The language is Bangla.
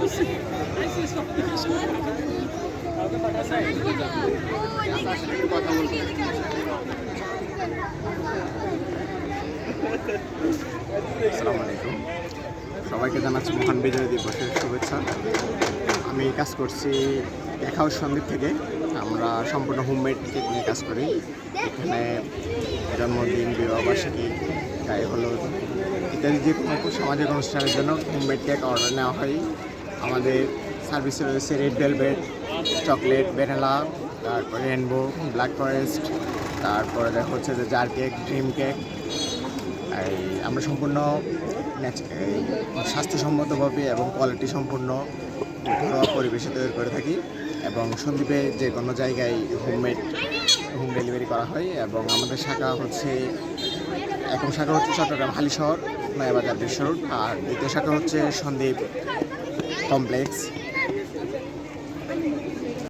আসসালামু আলাইকুম সবাইকে জানাচ্ছি মহান বিজয় দিবসের শুভেচ্ছা। আমি কাজ করছি দেখাও সন্দীপ থেকে। আমরা সম্পূর্ণ হোমমেড কেক নিয়ে কাজ করি। এখানে জন্মদিন বিবাহবার্ষিকী গায়ে হলুদ ইত্যাদি যে কোনো সামাজিক অনুষ্ঠানের জন্য হোমমেড কেক অর্ডার নেওয়া হয়। আমাদের সার্ভিসে রয়েছে রেড ভেলভেট, চকলেট, ভ্যানিলা, তারপরে রেনবো, ব্ল্যাক ফরেস্ট, তারপরে দেখা হচ্ছে যে জার কেক, ড্রিম কেক। আমরা সম্পূর্ণ স্বাস্থ্যসম্মতভাবে এবং কোয়ালিটি সম্পূর্ণ ঘরোয়া পরিবেশে তৈরি করে থাকি এবং সন্দীপে যে কোনো জায়গায় হোমমেড হোম ডেলিভারি করা হয় এবং আমাদের শাখা হচ্ছে একম শাখা হচ্ছে চট্টগ্রাম হালিশহর, নয়াবাজার বিশ্ব রোড আর দ্বিতীয় শাখা হচ্ছে সন্দীপ complex.